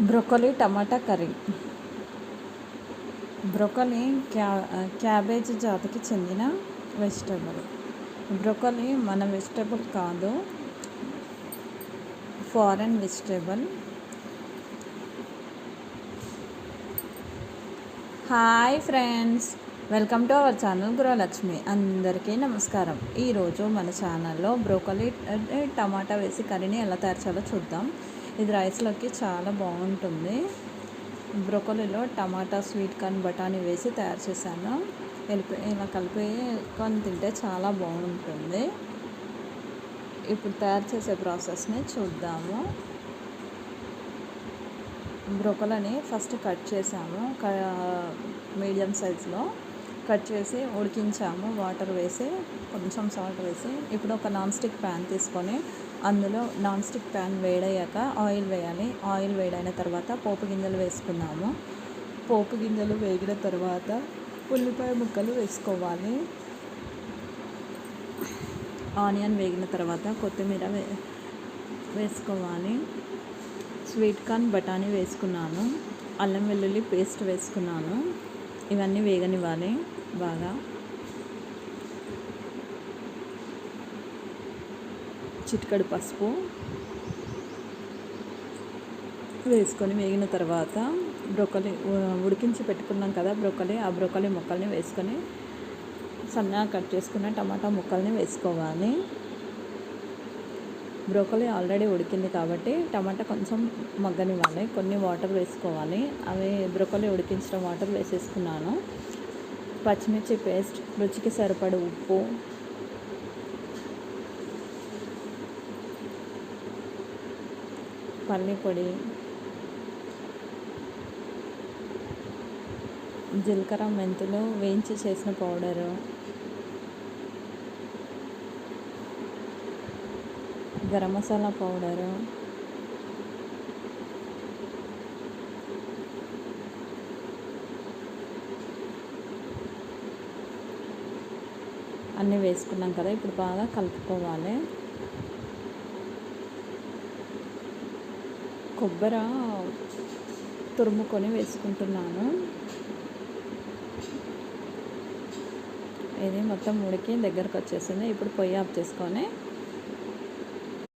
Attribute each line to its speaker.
Speaker 1: Broccoli టమాటా curry. Broccoli క్యా cabbage జాతికి చెందిన వెజిటేబుల్. బ్రొకోలీ మన వెజిటేబుల్ కాదు. Foreign vegetable. Hi friends. Welcome to our channel Gruhalakshmi. అందరికీ నమస్కారం. ఈరోజు మన ఛానల్లో బ్రోకలీ టమాటా వేసి కర్రీని ఎలా తయారు చేయాలో చూద్దాం. ఇది రైస్లోకి చాలా బాగుంటుంది. బ్రోకలీలో టమాటా స్వీట్ కార్న్ బఠానీ వేసి తయారు చేశాను. వెళ్ళిపోయి ఇలా కలిపి కొని తింటే చాలా బాగుంటుంది. ఇప్పుడు తయారు చేసే ప్రాసెస్ని చూద్దాము. బ్రోకలని ఫస్ట్ కట్ చేసాము మీడియం సైజులో. కట్ చేసి ఉడికించాము. వాటర్ వేసి కొంచెం సాల్ట్ వేసి ఇప్పుడు ఒక నాన్ స్టిక్ ప్యాన్ తీసుకొని అందులో నాన్ స్టిక్ ప్యాన్ వేడయ్యాక ఆయిల్ వేయాలి. ఆయిల్ వేడైన తర్వాత పోపు గింజలు వేసుకున్నాము పోపు గింజలు వేగిన తర్వాత ఉల్లిపాయ ముక్కలు వేసుకోవాలి. ఆనియన్ వేగిన తర్వాత కొత్తిమీర వే వేసుకోవాలి. స్వీట్ కార్న్ బఠానీ వేసుకున్నాను. అల్లం వెల్లుల్లి పేస్ట్ వేసుకున్నాను. ఇవన్నీ వేగనివ్వాలి బాగా. చిటికడు పసుపు వేసుకొని వేగిన తర్వాత బ్రొకలి ఉడికించి పెట్టుకున్నాం కదా బ్రొకలి ఆ బ్రొకలి ముక్కల్ని వేసుకొని సన్నగా కట్ చేసుకున్న టమాటా ముక్కల్ని వేసుకోవాలి. బ్రోకలీ ఆల్రెడీ ఉడికింది కాబట్టి టమాటా కొంచెం మగ్గనివ్వాలి కొన్ని వాటర్ వేసుకోవాలి. అవి బ్రోకలీ ఉడికించిన వాటర్ వేసేసుకున్నాను. పచ్చిమిర్చి పేస్ట్ రుచికి సరిపడ ఉప్పు. పల్లి పొడి. జీలకర్ర మెంతులు వేయించి చేసిన పౌడరు. గరం మసాలా పౌడరు. అన్నీ వేసుకున్నాం కదా ఇప్పుడు బాగా కలుపుకోవాలి. కొబ్బరి తురుముకొని వేసుకుంటున్నాను. ఇది మొత్తం ఉడికి దగ్గరకు వచ్చేసింది. ఇప్పుడు పొయ్యి ఆఫ్ చేసుకొని